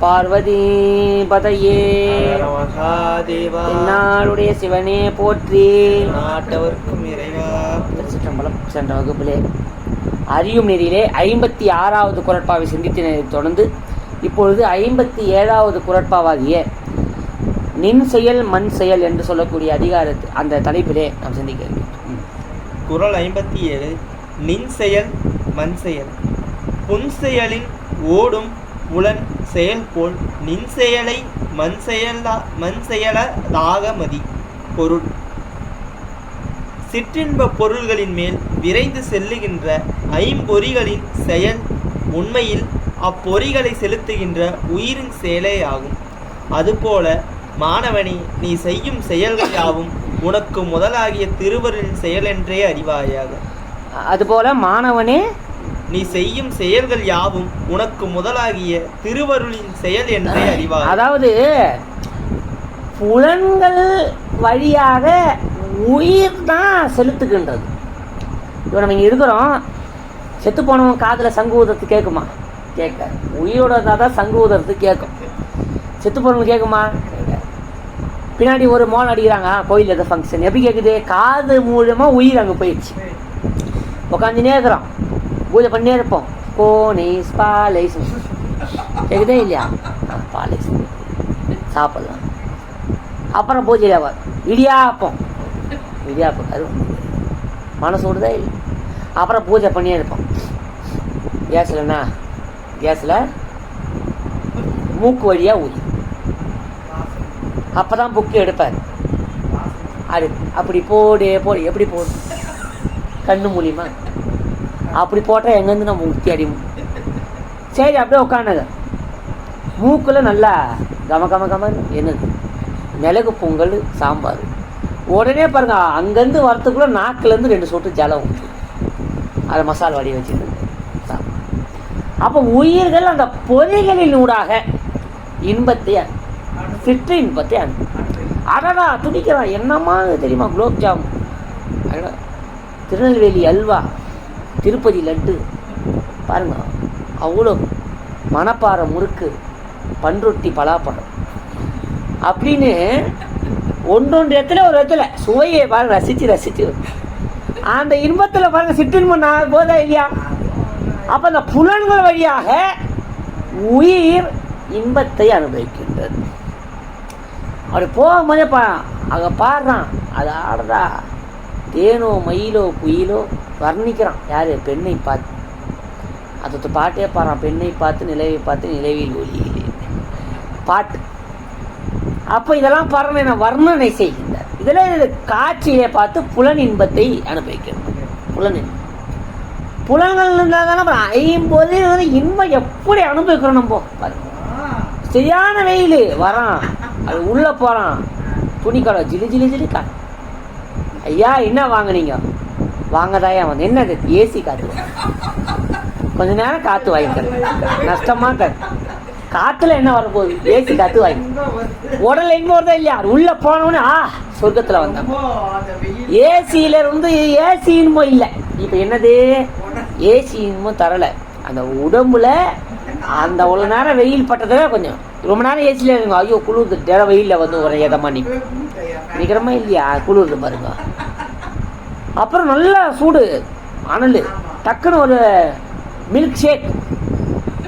பார்வதி பதையே. என்னாளுடைய சிவனே போற்றி. நாட்டவர்க்கும் இறைவா. திருச்சிற்றம்பலம் சென்ற வகுப்பிலே அறியும் நெறியிலே ஐம்பத்தி ஆறாவது குரட்பாவை சிந்தித்தினை தொடர்ந்து இப்பொழுது ஐம்பத்தி ஏழாவது குரட்பாவாகிய நின் செயல் மண் செயல் என்று சொல்லக்கூடிய அதிகாரத்து அந்த தலைப்பிலே நாம் சிந்திக்க. குறள் ஐம்பத்தி ஏழு நின் செயல் மண் செயல். புன் செயலின் ஓடும் புலன் செயல்போல் நின்செயலை மண் செயலா மண் செயலதாக மதி. பொருள். சிற்றின்ப பொருள்களின் மேல் விரைந்து செல்லுகின்ற ஐம்பொறிகளின் செயல் உண்மையில் அப்பொறிகளை செலுத்துகின்ற உயிரின் செயலே ஆகும் அதுபோல மாணவனே நீ செய்யும் செயல்கள் யாவும் உனக்கு முதலாகிய திருவருளின் செயலென்றே அறிவாயாக. அதுபோல மாணவனே நீ செய்யும் செயல்கள் யாவும் உனக்கு முதலாகிய திருவருளின் செயல் என்றே அறிவாய். அதாவது புலன்கள் வழியாக உயிர் தான் செலுத்துகின்றது. இப்போ நம்ம இங்கே இருக்கிறோம். செத்து போனவன் காதில் சங்கு ஊதுறது கேட்குமா கேட்க. உயிரோட தான் சங்கு ஊதுறது கேட்கும். செத்து போனவங்க கேட்குமா. பின்னாடி ஒரு மோளம் அடிக்கிறாங்க. கோயில் ஏதோ ஃபங்க்ஷன் எப்படி கேட்குது காது மூலியமாக உயிர் அங்கே போயிடுச்சு. உட்காந்துனே இருக்கிறோம். பூஜை பண்ணியே இருப்போம். கோனிஸ் பாலைஸ். கேட்குதே இல்லையா? ஆ, பாலைஸ். சாப்பிடலாம். அப்புறம் பூஜையில் வரும் இடியாப்பம். இடியாப்பம் கருவு. மனசு விடுதா இல்லை? அப்புறம் பூஜை பண்ணியே இருப்போம். கேஸ்லண்ணா கேஸில் மூக்கு வழியாக ஊதி. அப்போ தான் புக்கு எடுப்பார். அது அப்படி போடு போடு. எப்படி போடு? கண்ணு மூலியமாக அப்படி போட்டால் எங்கேருந்து நம்ம உத்தி அடியும்? சரி அப்படியே உட்காந்துங்க மூக்கில் நல்லா கம கம கமன்னு என்னது? மிளகு பொங்கல் சாம்பார். உடனே பாருங்க அங்கேருந்து வரத்துக்குள்ளே நாக்குலேருந்து ரெண்டு சொட்டு ஜலம் ஊற்று அதை மசால் வடி வச்சுட்டு. அப்போ உயிர்கள் அந்த பொறிகளின் ஊடாக இன்பத்தை சிற்று இன்பத்தை அனு அடடா துடிக்கிறான். என்னம்மா தெரியுமா? குலோப் ஜாம் அடடா. திருநெல்வேலி அல்வா. திருப்பதி லட்டு. பாருங்க அவ்வளோ மணப்பாறை முறுக்கு பன்ரொட்டி பலாப்பழம். அப்படின்னு ஒன்றொன்று இடத்துல ஒரு இடத்துல சுவையை பாருங்க ரசித்து ரசித்து அந்த இன்பத்தில் பாருங்க சிற்றின்பம் நான் போதா இல்லையா? அப்போ அந்த புலன்கள் வழியாக உயிர் இன்பத்தை அனுபவிக்கின்றது. அப்படி போகும்போதே பா அங்கே பாடுறான் அது ஆடுறா. தேனோ மயிலோ குயிலோ வர்ணிக்கிறான். யார்? பெண்ணை பார்த்து. அது பாட்டே பாடுறான். பெண்ணை பார்த்து நிலவை பார்த்து நிலவில் ஒளியிலே. பாட்டு. அப்போ இதெல்லாம் பாருங்க நான் வர்ணனை செய்கின்றார். இதில் இது காட்சியை பார்த்து புலன் இன்பத்தை அனுபவிக்கிறது. புலன் இன்பம். புலன்கள் இருந்தால் தானே அப்புறம் ஐம்பது வந்து இன்பம் எப்படி அனுபவிக்கிறோம் நம்ம? பாருங்க. சரியான வெயில். வரான். அது உள்ள போறான். துணி கடை ஜிலி ஜிலி ஜிலி கா ஐயா என்ன வாங்கினீங்க? வாங்கதாயா வந்து. என்னது? ஏசி காத்து. கொஞ்ச நேரம் காத்து வாங்கிக்கிறேன் நஷ்டமா தரு காத்துல என்ன வரப்போகுது? ஏசி காத்து வாங்கி உடல் எங்க வருதா இல்லையா? உள்ள போனவொடனே ஆ சொர்க்கத்துல வந்தான். ஏசியில இருந்து ஏசி இன்பம் இல்லை. இப்ப என்னது? ஏசி இன்பம் தரல. அந்த உடம்புல அந்த அவ்வளோ நேரம் வெயில் பட்டதுல கொஞ்சம் ரொம்ப நேரம் ஏசியில் இருங்க. ஐயோ குளிர்ந்து திட வெயிலில் வந்து ஒரு இதமா நிற்கிறமா இல்லையா? குளிர்ந்து பாருங்க. அப்புறம் நல்ல சூடு அனல். டக்குன்னு ஒரு மில்க் ஷேக்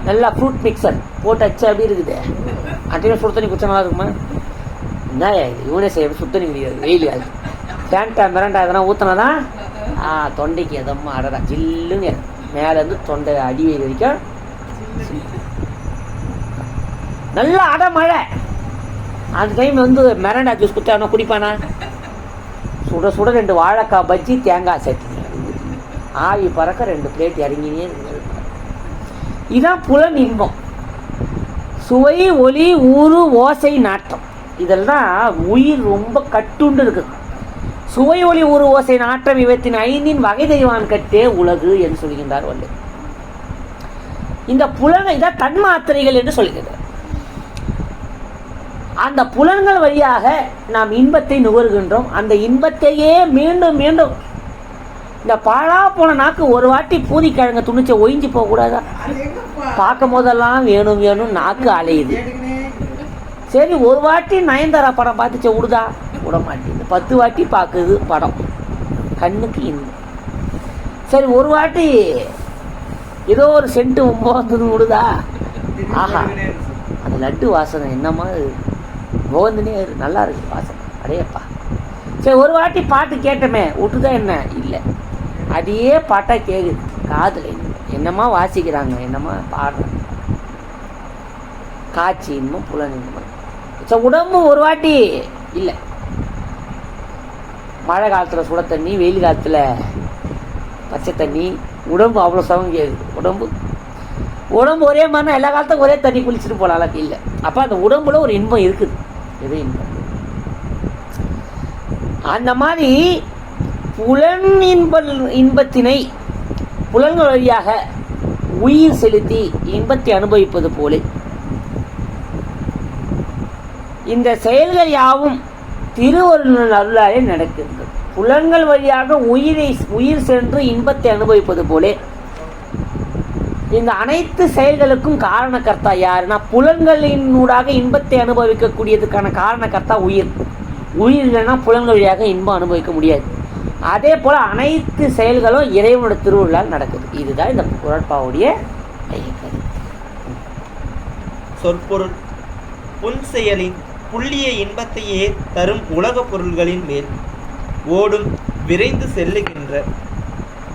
நல்லா ஃப்ரூட் மிக்சர் போட்டு வச்சா அப்படி இருக்குது? அன்றைய சுடு தண்ணி குடிச்சா நல்லா இருக்குமா? என்ன யூனே இவனே செய்ய சுடு தண்ணி வெயில் அது ஃபேண்டா மிரண்டா எதனா ஊற்றினா தான் ஆ தொண்டைக்கு எதம்மா அடடா ஜில்லுன்னு மேலேருந்து தொண்டை அடி வரைக்கும் நல்ல அடை மழை. அந்த டைம் வந்து மெரண்டா ஜூஸ் குத்தானா குடிப்பானா? சுட சுட ரெண்டு வாழைக்காய் பஜ்ஜி தேங்காய் சட்னி. ஆவி பறக்க ரெண்டு பிளேட் இறங்கினே இதுதான் இதான் புலன் இன்பம் சுவை ஒளி ஊறு ஓசை நாட்டம். இதெல்லாம் உயிர் ரொம்ப கட்டுண்டு இருக்குது சுவை ஒளி ஊறு ஓசை நாட்டம் இவற்றின் ஐந்தின் வகை தெய்வான் கட்டே உலகு என்று சொல்கின்றார் வள்ளுவர் இந்த புலனை இதான் தன்மாத்திரைகள் என்று சொல்கிறது. அந்த புலன்கள் வழியாக நாம் இன்பத்தை நுகர்கின்றோம். அந்த இன்பத்தையே மீண்டும் மீண்டும் இந்த பாழா போன நாக்கு ஒரு வாட்டி பூதிக்கிழங்க துணிச்ச ஒழிஞ்சு போக கூடாதா? பார்க்கும் போதெல்லாம் வேணும் வேணும் நாக்கு அலையுது. சரி ஒரு வாட்டி நயன்தாரா படம் பார்த்துச்ச விடுதா விட மாட்டேங்குது. பத்து வாட்டி பார்க்குது படம். கண்ணுக்கு இன்பம். சரி ஒரு வாட்டி ஏதோ ஒரு சென்ட்டு வந்தது விடுதா ஆஹா அந்த லட்டு வாசனை என்னமா கோவந்துனே நல்லா இருக்கு வாசனை. அடையப்பா. சரி ஒரு வாட்டி பாட்டு கேட்டமே விட்டுதா என்ன? இல்லை. அதையே பாட்டா கேட்குது காதில் என்னமா வாசிக்கிறாங்க? என்னமா பாடுறாங்க? காட்சி இன்பம் புலன் இன்பம் உடம்பு ஒரு வாட்டி. இல்லை. மழை காலத்தில் சுட தண்ணி வெயில் காலத்தில் பச்சை தண்ணி உடம்பு அவ்வளோ சவம் கேக்குது உடம்பு உடம்பு ஒரே மாதிரி எல்லா காலத்துக்கும் ஒரே தண்ணி குளிச்சுட்டு போகலாம் இல்லை. அப்போ அந்த உடம்புல ஒரு இன்பம் இருக்குது. எது இன்பம்? அந்த மாதிரி புலன் இன்ப இன்பத்தினை புலன்கள் வழியாக உயிர் செலுத்தி இன்பத்தை அனுபவிப்பது போல. இந்த செயல்கள் யாவும் திருவருள் அருளாலே நடக்கின்றது. புலன்கள் வழியாக உயிரை உயிர் சென்று இன்பத்தை அனுபவிப்பது போலே. இந்த அனைத்து செயல்களுக்கும் காரணக்கர்த்தா யாருன்னா புலன்களினூடாக இன்பத்தை அனுபவிக்கக்கூடியதுக்கான காரணக்கர்த்தா உயிர். உயிர் இல்லைன்னா புலன்கள் வழியாக இன்பம் அனுபவிக்க முடியாது. அதே போல அனைத்து செயல்களும் இறைவனோட திருவிழா நடக்குது. இதுதான் இந்த குரட்பாவுடைய ஐயக்கரு சொற்பொருள். புன்செயலின் புள்ளிய இன்பத்தையே தரும் உலகப் பொருள்களின் மேல். ஓடும் விரைந்து செல்லுகின்ற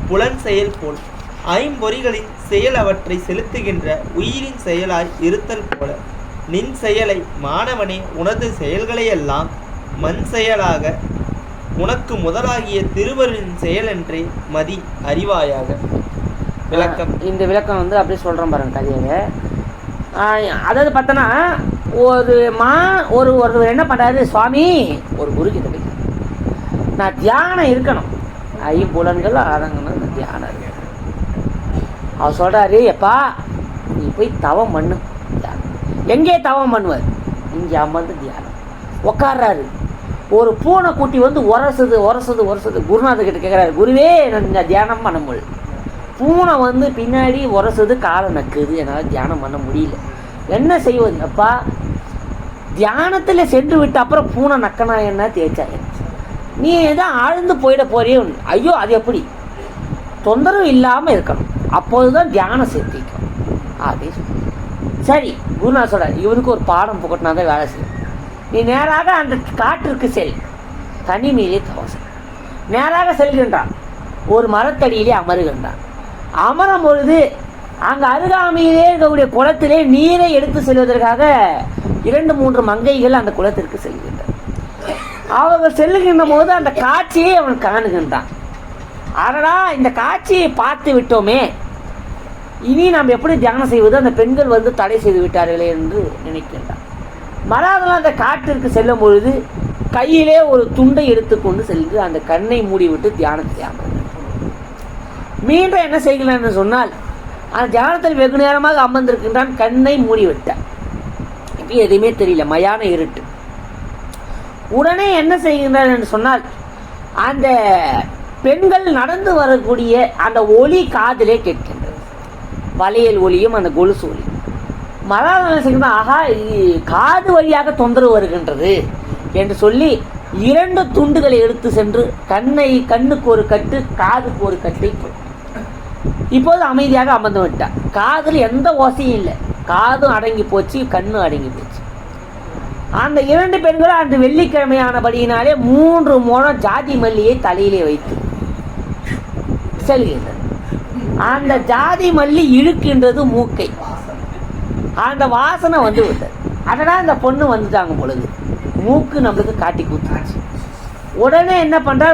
புலன் செயல் போல் ஐம்பொறிகளின் செயல் அவற்றை செலுத்துகின்ற உயிரின் செயலாய் இருத்தல் போல நின் செயலை மாணவனே உனது செயல்களையெல்லாம் மண் செயலாக உனக்கு முதலாகிய திருவருளின் செயலென்றே மதி அறிவாயாக. விளக்கம். இந்த விளக்கம் வந்து அப்படியே சொல்கிறேன் பாருங்க கதையை அதாவது பார்த்தோன்னா ஒரு மா ஒரு ஒரு என்ன பண்ணுறாரு சுவாமி ஒரு குரு கிட்ட போய் நான் தியானம் இருக்கணும். ஐம்புலன்கள் அடங்கணும் இந்த தியானம் இருக்கணும் அவர் சொல்கிறாரு எப்பா நீ போய் தவம் பண்ணு. தியானம் எங்கே தவம் பண்ணுவார்? இங்கே அமர்ந்து தியானம். உட்கார்றாரு ஒரு பூனை குட்டி வந்து உரசுது உரசுது உரசுது. குருநாதர் கிட்ட கேட்குறாரு குருவே நான் தியானம் பண்ண முடியல. பூனை வந்து பின்னாடி உரசுது காலை நக்குது. என்னால் தியானம் பண்ண முடியல. என்ன செய்வது? அப்பா தியானத்தில் சென்று விட்ட அப்புறம் பூனை நக்கனா என்ன? தேய்ச்சா என்ன? நீ தான் ஆழ்ந்து போயிட போறியே ஐயோ அது எப்படி? தொந்தரவு இல்லாமல் இருக்கணும். அப்போது தான் தியானம் சேர்த்திக்கும் அப்படி சரி குருநா சொல்ற இவனுக்கு ஒரு பாடம் புகட்டினா தான் வேலை செய்யும். நீ நேராக அந்த காட்டிற்கு செல். தனிமையிலே தவசம் நேராக செல்கின்றான். ஒரு மரத்தடியிலே அமருகின்றான். அமரும் பொழுது அங்கே அருகாமையிலே இருக்கக்கூடிய குளத்திலே நீரை எடுத்து செல்வதற்காக இரண்டு மூன்று மங்கைகள் அந்த குளத்திற்கு செல்கின்றன. அவங்க செல்லுகின்ற போது அந்த காட்சியை அவன் காணுகின்றான். அடடா இந்த காட்சியை பார்த்து விட்டோமே. இனி நாம் எப்படி தியானம் செய்வது? அந்த பெண்கள் வந்து தடை செய்து விட்டார்களே என்று நினைக்கின்றான். மறாதெல்லாம் அந்த காட்டிற்கு செல்லும் பொழுது கையிலே ஒரு துண்டை எடுத்துக்கொண்டு சென்று அந்த கண்ணை மூடிவிட்டு தியானத்தை அமர்ந்தார் மீண்டும் என்ன செய்கிறான்னு சொன்னால் அந்த தியானத்தில் வெகு நேரமாக அமர்ந்திருக்கின்றான் கண்ணை மூடிவிட்டான். இப்போ எதுவுமே தெரியல மயான இருட்டு. உடனே என்ன செய்கின்றார் என்று சொன்னால் அந்த பெண்கள் நடந்து வரக்கூடிய அந்த ஒலி காதிலே கேட்கின்றது. வளையல் ஒலியும் அந்த கொலுசு ஒலி மறாத என்ன செய்கின்ற ஆகா காது வழியாக தொந்தரவு வருகின்றது என்று சொல்லி இரண்டு துண்டுகளை எடுத்து சென்று கண்ணை கண்ணுக்கு ஒரு கட்டு காதுக்கு ஒரு கட்டை இப்போது அமைதியாக அமர்ந்து விட்டார். காதில் எந்த ஓசையும் இல்லை. காதும் அடங்கி போச்சு கண்ணும் அடங்கி போச்சு. அந்த இரண்டு பெண்களும் அன்று வெள்ளிக்கிழமையானபடியினாலே மூன்று முழம் ஜாதி மல்லியை தலையிலே வைத்து செல்கின்றனர். அந்த ஜாதி மல்லி இழுக்கின்றது மூக்கை. அந்த வாசனை வந்து விட்டது அதனால் அந்த பொண்ணு வந்துட்டாங்க பொழுது. மூக்கு நம்மளுக்கு காட்டி கொடுத்துருச்சு உடனே என்ன பண்ணுறா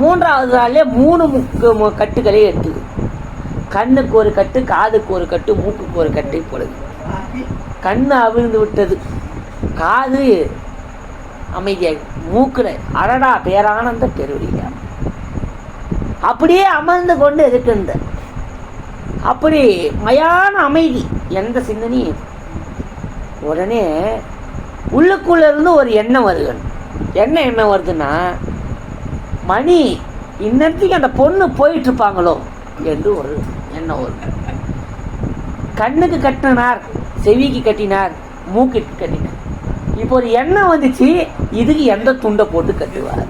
மூன்றாவது நாள்லேயே மூணு முக்கு கட்டுகளே எடுத்துது கண்ணுக்கு ஒரு கட்டு காதுக்கு ஒரு கட்டு மூக்குக்கு ஒரு கட்டு பொழுது கண்ணு அவிழ்ந்து விட்டது. காது அமைதியாக மூக்குல அடடா பேரானந்த பெருவழியா அப்படியே அமர்ந்து கொண்டு இருக்கின்ற. அப்படி மயான அமைதி எந்த சிந்தனையும் உடனே உள்ளுக்குள்ளேருந்து ஒரு எண்ணம் வருகணும் என்ன எண்ணம் வருதுன்னா மணி இந்நேரத்துக்கு அந்த பொண்ணு போயிட்டு இருப்பாங்களோ என்று ஒரு எண்ணம் வரும். கண்ணுக்கு கட்டினார் செவிக்கு கட்டினார் மூக்கிற்கு கட்டினார். இப்போ ஒரு எண்ணம் வந்துச்சு இதுக்கு எந்த துண்டை போட்டு கட்டுவார்?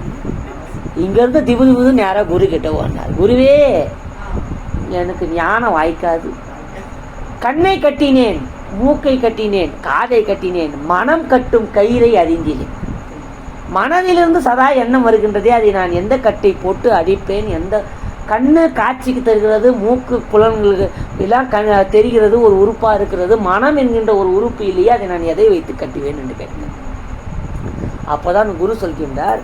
இங்கேருந்து திபு திபுது நேராக குரு கிட்ட ஓடினார். குருவே எனக்கு ஞானம் வாய்க்காது. கண்ணை கட்டினேன் மூக்கை கட்டினேன் காதை கட்டினேன் மனம் கட்டும் கயிறை அறிந்தினேன். மனதிலிருந்து சதா எண்ணம் வருகின்றதே அதை நான் எந்த கட்டை போட்டு அடிப்பேன் எந்த கண்ணு காட்சிக்கு தருகிறது மூக்கு புலன்களுக்கு எல்லாம் கண் தெரிகிறது ஒரு உறுப்பாக இருக்கிறது. மனம் என்கின்ற ஒரு உறுப்பு இல்லையே அதை நான் எதை வைத்து கட்டுவேன் என்று கேட்டேன். அப்போதான் குரு சொல்கின்றார்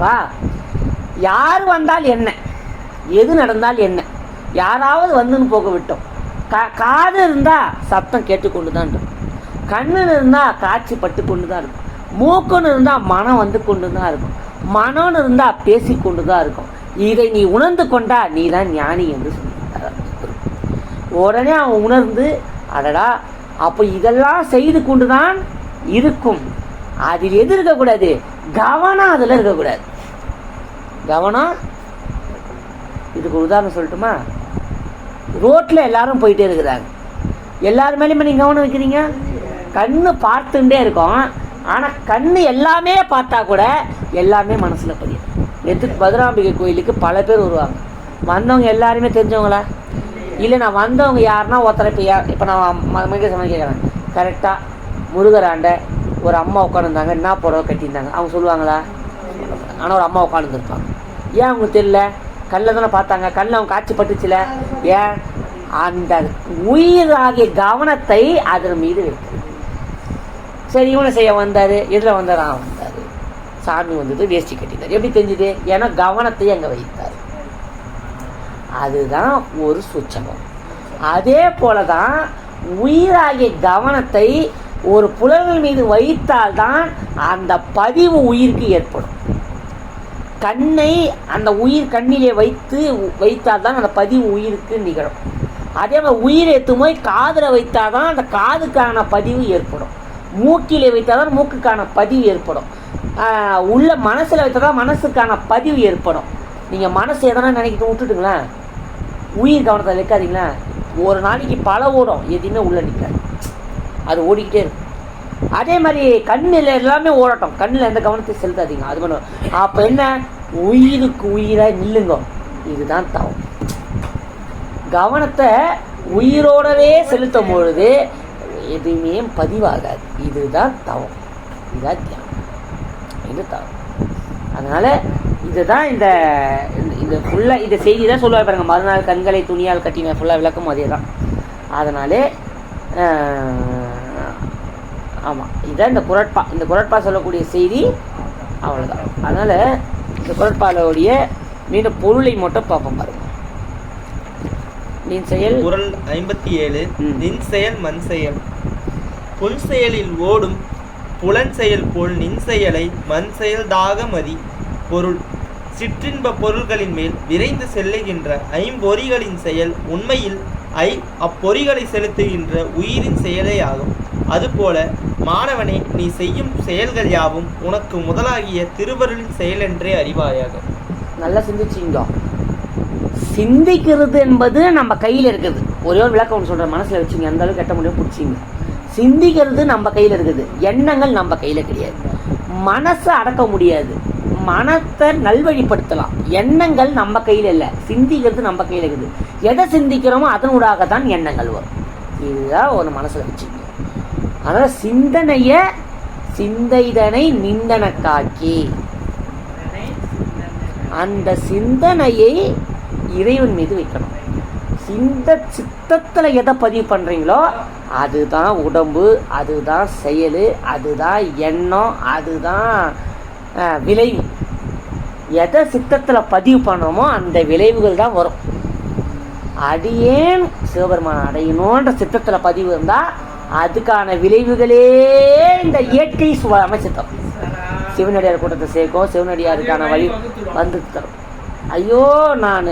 பா யார் வந்தால் என்ன? எது நடந்தால் என்ன? யாராவது வந்துன்னு போக விட்டோம். கா காது இருந்தால் சத்தம் கேட்டுக்கொண்டு தான் இருக்கும். கண்ணுன்னு இருந்தால் காட்சி பட்டு கொண்டு தான் இருக்கும். மூக்குன்னு இருந்தால் மனம் வந்து கொண்டு தான் இருக்கும். மனம்னு இருந்தால் பேசி கொண்டு தான் இருக்கும். இதை நீ உணர்ந்து கொண்டா நீ தான் ஞானி என்று சொல்லியிருக்கார் உடனே அவன் உணர்ந்து அடடா அப்போ இதெல்லாம் செய்து கொண்டு தான் இருக்கும். அதில் எது இருக்கக்கூடாது? கவனம் அதில் இருக்கக்கூடாது. கவனம் இதுக்கு உதாரணம் சொல்லட்டுமா? ரோட்டில் எல்லாரும் போயிட்டே இருக்கிறாங்க. எல்லார் மேலேயுமே நீங்கள் கவனம் வைக்கிறீங்க? கண்ணு பார்த்துட்டே இருக்கோம். ஆனால் கண் எல்லாமே பார்த்தா கூட எல்லாமே மனசில் பதியும். எதுக்கு பத்ராம்பிகை கோயிலுக்கு பல பேர் வருவாங்க. வந்தவங்க எல்லாருமே தெரிஞ்சவங்களா? இல்லை நான் வந்தவங்க யாருன்னா ஒருத்தரை இப்போ யார் இப்போ நான் மிக சமைக்க கேட்குறேன் கரெக்டாக முருகராண்ட ஒரு அம்மா உட்காந்துருந்தாங்க என்ன புடவை கட்டியிருந்தாங்க? அவங்க சொல்லுவாங்களா? ஆனால் ஒரு அம்மா உட்காந்துருப்பாங்க ஏன் அவங்க தெரியல? கல்லை தானே பார்த்தாங்க. கல் அவங்க காட்சி பட்டுச்சுல ஏன்? அந்த உயிராகிய கவனத்தை அதன் மீது வைக்கும். சரி இவனை செய்ய வந்தார் எதில் வந்தார்? ஆ வந்தார். சாமி வந்தது வேஷ்டி கட்டினார். எப்படி தெரிஞ்சுது? ஏன்னா கவனத்தை அங்கே வைத்தார். அதுதான் ஒரு சுச்சகம் அதே போல தான் உயிராகிய கவனத்தை ஒரு புலன்கள் மீது வைத்தால்தான் அந்த பதிவு உயிருக்கு ஏற்படும். கண்ணை அந்த உயிர் கண்ணிலே வைத்து வைத்தால் தான் அந்த பதிவு உயிருக்கு நிகழும். அதே மாதிரி உயிர் ஏற்றும் போய் காதில் வைத்தால் தான் அந்த காதுக்கான பதிவு ஏற்படும். மூக்கிலே வைத்தால் தான் மூக்குக்கான பதிவு ஏற்படும். ஆஹ் உள்ள மனசில் வைத்தால் தான் மனசுக்கான பதிவு ஏற்படும். நீங்கள் மனசு எதனா நினைக்கிட்டு விட்டுட்டுங்களேன். உயிர் கவனத்தை வைக்காதீங்களா. ஒரு நாளைக்கு பல ஓடும் எதுவுமே உள்ள நிற்காது அது ஓடிக்கிட்டே இருக்கும். அதே மாதிரி கண்ணில் எல்லாமே ஓடட்டும். கண்ணில் எந்த கவனத்தை செலுத்தாதீங்க. அது பண்ணும் அப்போ என்ன? உயிருக்கு உயிராக நில்லுங்க. இதுதான் தவம். கவனத்தை உயிரோடவே செலுத்தும் பொழுது எதுவுமே பதிவாகாது. இதுதான் தவம். இதுதான் தியானம். இது தவம். அதனால் இதுதான் இந்த இந்த- இந்த ஃபுல்லாக இந்த செய்தி தான் சொல்லுவார் பாருங்க. மறுநாள் கண்களை துணியால் கட்டின ஃபுல்லாக விளக்கம் அதே தான் அதனாலே ஆமாம் இதான் இந்த குரட்பா இந்த குரட்பா சொல்லக்கூடிய செய்தி அவ்வளோதான் அதனால் இந்த குரட்பாலோடைய மீண்டும் பொருளை மட்டும் பார்ப்போம் பாருங்க. நீன் செயல். குரல் ஐம்பத்தி ஏழு. நின் செயல் மண் செயல். புன் செயலில் ஓடும் புலன் செயல் போல் நின் செயலை மண் செயல்தாக மதி. பொருள் சிற்றின்ப பொருள்களின் மேல் விரைந்து செல்லுகின்ற ஐம்பொறிகளின் செயல் உண்மையில் ஐ அப்பொறிகளை செலுத்துகின்ற உயிரின் செயலே ஆகும். அதுபோல மாணவனே நீ செய்யும் செயல்கள் யாவும் உனக்கு முதலாகிய திருவருளின் செயலென்றே அறிவாயாக. நல்லா சிந்திச்சிங்க. சிந்திக்கிறது என்பது நம்ம கையில் இருக்குது. ஒரே ஒரு விளக்கம் ஒன்று மனசில் வச்சுங்க. அந்த அளவுக்கு கெட்ட முடியும் பிடிச்சிங்க. சிந்திக்கிறது நம்ம கையில் இருக்குது. எண்ணங்கள் நம்ம கையில் கிடையாது. மனசை அடக்க முடியாது. மனத்தை நல்வழிப்படுத்தலாம். எண்ணங்கள் நம்ம கையில் இல்லை. சிந்திக்கிறது நம்ம கையில் இருக்குது. எதை சிந்திக்கிறோமோ அதனூடாக தான் எண்ணங்கள் வரும். இதுதான் ஒரு மனசில் வச்சுக்கணும் அதனால் சிந்தனையை சிந்தைதனை நிந்தனக்காக்கி. அந்த சிந்தனையை இறைவன் மீது வைக்கணும். சிந்த சித்தத்தில் எதை பதிவு பண்ணுறீங்களோ அதுதான் உடம்பு அதுதான் செயல் அதுதான் எண்ணம் அதுதான் விளைவு. எதை சித்தத்தில் பதிவு பண்ணுறோமோ அந்த விளைவுகள் தான் வரும். அடியேன் சிவபெருமான் அடையணுன்ற சித்தத்தில் பதிவு இருந்தால் அதுக்கான விளைவுகளே இந்த இயற்கை சுவ அமைச்சித்தம் சிவனடியார் கூட்டத்தை சேர்க்கும் சிவனடியாருக்கான வழி வந்து தரும். ஐயோ நான்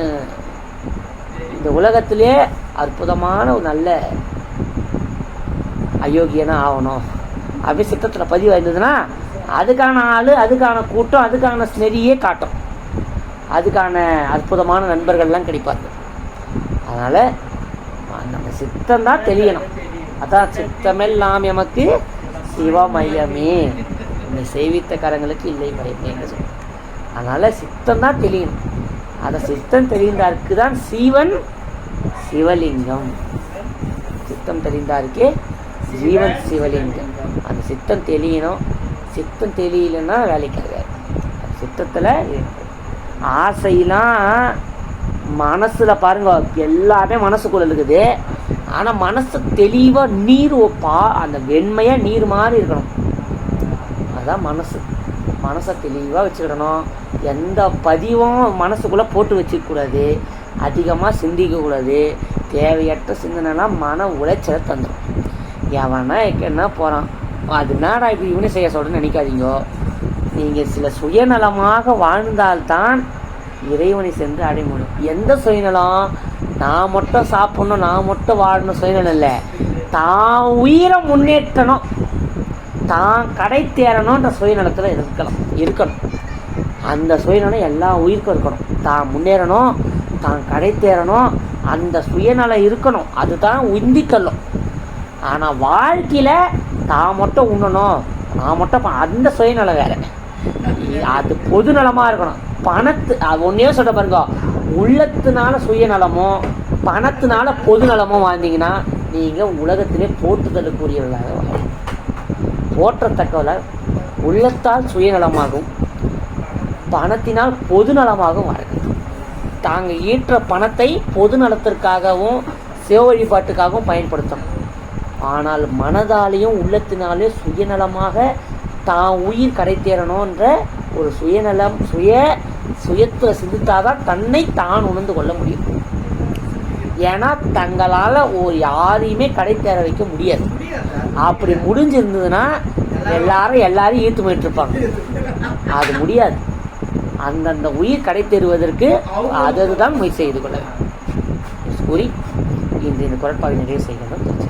இந்த உலகத்திலே அற்புதமான ஒரு நல்ல அயோக்கியனா ஆகணும். அப்படி சித்தத்தில் பதிவு இருந்ததுன்னா அதுக்கான ஆள் அதுக்கான கூட்டம் அதுக்கான நெறியே காட்டும். அதுக்கான அற்புதமான நண்பர்கள்லாம் கிடைப்பார்கள். அதனால் நம்ம சித்தம் தான் தெரியணும் அதான் சித்தமெல்லாம் எமக்கு சிவமயமே. நீ செய்வித்த கரங்களுக்கு இல்லை மயமேன்னு சொல்லுவோம் அதனால் சித்தம் தான் தெரியணும் அந்த சித்தம் தெரிந்தாருக்கு தான் சிவன் சிவலிங்கம். சித்தம் தெரிந்தாருக்கே ஜீவன் சிவலிங்கம். அந்த சித்தம் தெளியணும். சித்தம் தெளியலன்னா வேலைக்கு ஆகாது. சித்தத்தில் ஆசையெல்லாம் மனசில் பாருங்க எல்லாமே மனசுக்குள்ள இருக்குது. ஆனால் மனசு தெளிவாக நீர் ஒப்பா அந்த வெண்மையாக நீர் மாதிரி இருக்கணும். அதுதான் மனசு. மனசை தெளிவாக வச்சுக்கிடணும். எந்த பதிவும் மனசுக்குள்ளே போட்டு வச்சுக்கூடாது அதிகமாக சிந்திக்கக்கூடாது. தேவையற்ற சிந்தனைலாம் மன உளைச்சலை தந்துடும் எவனா எக்கன்னா போகிறான் அது என்னடா இப்படி இவனே செய்ய சொல்கிறேன்னு நினைக்காதீங்க. நீங்கள் சில சுயநலமாக வாழ்ந்தால்தான் இறைவனை சென்று அடைய முடியும் எந்த சுயநலம்? நான் மட்டும் சாப்பிடணும் நான் மட்டும் வாழணும் சுயநலம் இல்லை. தான் உயிரை முன்னேற்றணும். தான் கடை தேரணுன்ற சுயநலத்தில் இருக்கலாம் இருக்கணும். அந்த சுயநலம் எல்லா உயிருக்கும் இருக்கணும். தான் முன்னேறணும் தான் கடை தேரணும் அந்த சுயநலம் இருக்கணும். அதுதான் உந்திக்கல்லும். ஆனால் வாழ்க்கையில் தான் மட்டும் உண்ணணும். நான் மட்டும் அந்த சுயநலம் வேற. அது பொதுநலமாக இருக்கணும். பணத்து அது ஒன்றே சொல்ல பாருங்க. உள்ளத்தினால சுயநலமோ பணத்தினால பொதுநலமோ வாழ்ந்தீங்கன்னா நீங்கள் உலகத்திலே போற்றுதலுக்குரியவர்களாக வாழலாம் போற்றத்தக்கவர்கள் உள்ளத்தால் சுயநலமாகவும் பணத்தினால் பொதுநலமாகவும் வாழ்கிறது தாங்கள் ஈற்ற பணத்தை பொது நலத்திற்காகவும் சிவ வழிபாட்டுக்காகவும் பயன்படுத்தணும். ஆனால் மனதாலேயும் உள்ளத்தினாலேயும் சுயநலமாக தான் உயிர் கடை தேரணுன்ற ஒரு சுயநலம் சுய சுயத்தை சிந்தித்தாதான் தன்னை தான் உணர்ந்து கொள்ள முடியும். ஏன்னா தங்களால் ஒரு யாரையுமே கடை தேர வைக்க முடியாது. அப்படி முடிஞ்சிருந்ததுன்னா எல்லாரும் எல்லாரையும் ஈர்த்து போயிட்டு இருப்பாங்க. அது முடியாது. அந்தந்த உயிர் கடை தேறுவதற்கு அதுதான் முயற்சி செய்து கொள்ள கூறி இன்று இந்த குரட்பாவை நிறைவு செய்கின்றோம்